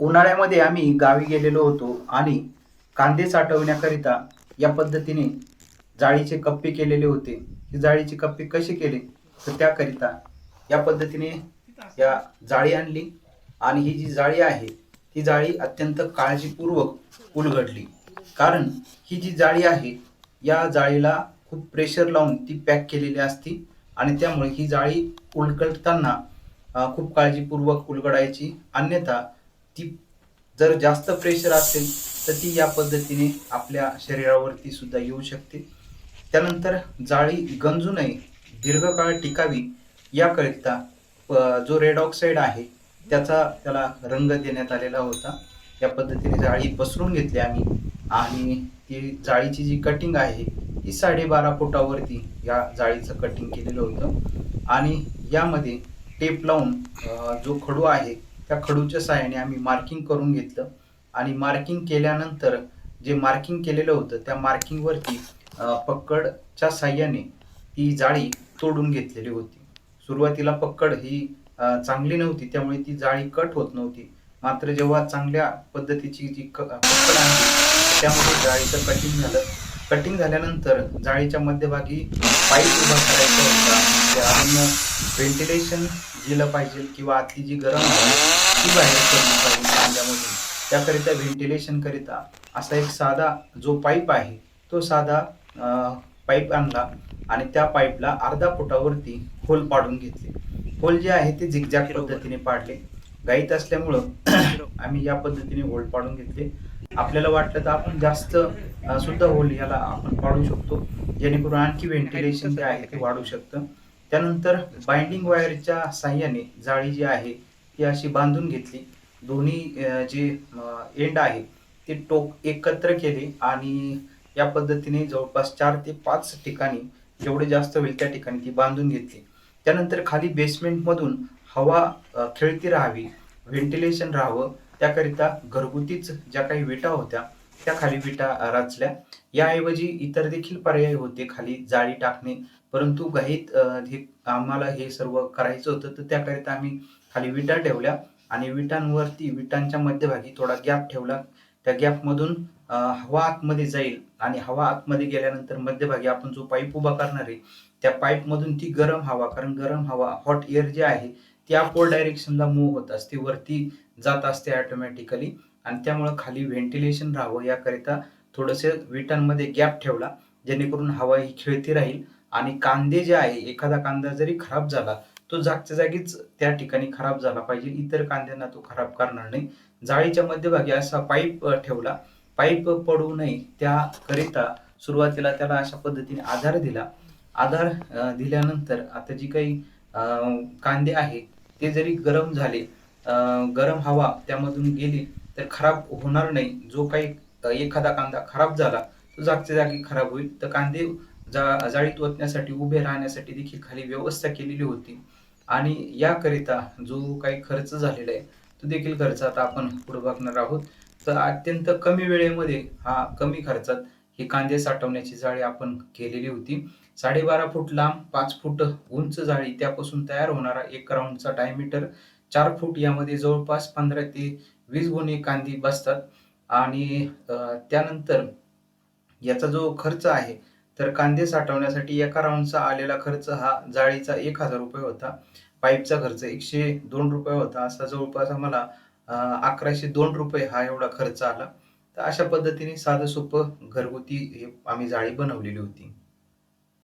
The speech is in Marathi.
उन्हाळ्यामध्ये आम्ही गावी गेलेलो होतो आणि कांदे साठवण्याकरिता या पद्धतीने जाळीचे कप्पे केलेले होते. जाळीचे कप्पे कसे केले? तर त्याकरिता या पद्धतीने या जाळी आणली आणि ही जी जाळी आहे ती जाळी अत्यंत काळजीपूर्वक उलगडली. कारण ही जी जाळी आहे या जाळीला खूप प्रेशर लावून ती पॅक केलेली असती आणि त्यामुळे ही जाळी उलगडताना खूप काळजीपूर्वक उलगडायची. अन्यथा ती जर जास्त प्रेशर असेल तर ती या पद्धतीने आपल्या शरीरावरती सुद्धा येऊ शकते. त्यानंतर जाळी गंजू नये दीर्घकाळ टिकावी याकरिता प- जो रेड ऑक्साईड आहे त्याचा त्याला रंग देण्यात आलेला होता. या पद्धतीने जाळी पसरून घेतली आम्ही आणि ती जाळीची जी कटिंग आहे ती साडेबारा फुटावरती या जाळीचं कटिंग केलेलं होतं. आणि यामध्ये टेप लावून जो खडू आहे त्या खडूच्या साहाय्याने आम्ही मार्किंग करून घेतलं. आणि मार्किंग केल्यानंतर जे मार्किंग केलेलं होतं त्या मार्किंगवरती पक्कडच्या साह्याने ती जाळी तोडून घेतलेली होती. सुरुवातीला पक्कड ही चांगली नव्हती त्यामुळे ती जाळी कट होत नव्हती. मात्र जेव्हा चांगल्या पद्धतीची जी पक्कड आहे त्यामध्ये जाळीचं कटिंग झालं. कटिंग झाल्यानंतर जाळीच्या मध्यभागी पाईप उभा करायचा होता. व्हेंटिलेशन गेलं पाहिजे किंवा आतली जी गरम ती बाहेर पडली पाहिजे कांद्यामधून त्याकरिता व्हेंटिलेशन करिता असा एक साधा जो पाईप आहे तो साधा पाईप आणला आणि त्या पाईपला अर्धा फुटावरती होल पाडून घेतले. होल जे आहे ते झिकझॅक पद्धतीने पाडले. गाईत असल्यामुळं आम्ही या पद्धतीने होल पाडून घेतले. आपल्याला वाटलं तर आपण जास्त सुद्धा होल याला आपण पाडू शकतो. जेणेकरून आणखी व्हेंटिलेशन जे आहे ते वाढू शकतं. त्यानंतर बाइंडिंग वायरच्या साह्याने जाळी जी आहे ती अशी बांधून घेतली. दोन्ही जे एंड आहे ते टोक एकत्र केले आणि या पद्धतीने जवळपास चार ते पाच ठिकाणी जेवढे जास्त होईल त्या ठिकाणी ती बांधून घेतली. त्यानंतर खाली बेसमेंटमधून हवा खेळती राहावी व्हेंटिलेशन राहावं त्याकरिता घरगुतीच ज्या काही विटा होत्या त्या खाली विटा रचल्या. याऐवजी इतर देखील पर्याय होते खाली जाळी टाकणे. परंतु घाईत हे आम्हाला हे सर्व करायचं होतं तर त्याकरिता आम्ही खाली विटा ठेवल्या आणि विटांवरती विटांच्या मध्यभागी थोडा गॅप ठेवला. त्या गॅपमधून हवा आतमध्ये जाईल आणि हवा आतमध्ये गेल्यानंतर मध्यभागी आपण जो पाईप उभा करणार आहे त्या पाईपमधून ती गरम हवा कारण गरम हवा हॉट एअर जे आहे ती अपोर डायरेक्शनला मूव्ह होत असते वरती जात असते ऑटोमॅटिकली आणि त्यामुळं खाली व्हेंटिलेशन राहावं याकरिता थोडंसं विटांमध्ये गॅप ठेवला जेणेकरून हवा ही खेळती राहील आणि कांदे जे आहे एखादा कांदा जरी खराब झाला तो जागच्या जागीच त्या ठिकाणी खराब झाला पाहिजे. इतर कांद्यांना तो खराब करणार नाही. जाळीच्या मध्यभागी असा पाईप ठेवला. पाईप पडू नये त्याकरिता सुरुवातीला त्याला अशा पद्धतीने आधार दिला. आधार दिल्यानंतर आता जी काही कांदे आहे ते जरी गरम झाले गरम हवा त्यामधून गेली तर खराब होणार नाही. जो काही एखादा कांदा खराब झाला तो जागच्या जागी खराब होईल. तर कांदे जा जाळीत ओतण्यासाठी उभे राहण्यासाठी देखील खाली व्यवस्था केलेली होती. आणि याकरिता जो काही खर्च झालेला आहे तो देखील खर्च आता आपण पुढे बघणार आहोत. तर अत्यंत कमी वेळेमध्ये हा कमी खर्चात ही कांदे साठवण्याची जाळी आपण केलेली होती. साडेबारा फूट लांब पाच फूट उंच जाळी त्यापासून तयार होणारा एक राऊंडचा डायमीटर चार फूट यामध्ये जवळपास पंधरा ते वीस गुणी कांदी बसतात. आणि त्यानंतर याचा जो खर्च आहे तर कांदे साठवण्यासाठी एका राऊंडचा आलेला खर्च हा जाळीचा एक हजार रुपये होता. पाईपचा खर्च एकशे दोन रुपये होता. असा जवळपास आम्हाला अकराशे दोन रुपये हा एवढा खर्च आला. तर अशा पद्धतीने साधं सोपं घरगुती हे आम्ही जाळी बनवलेली होती.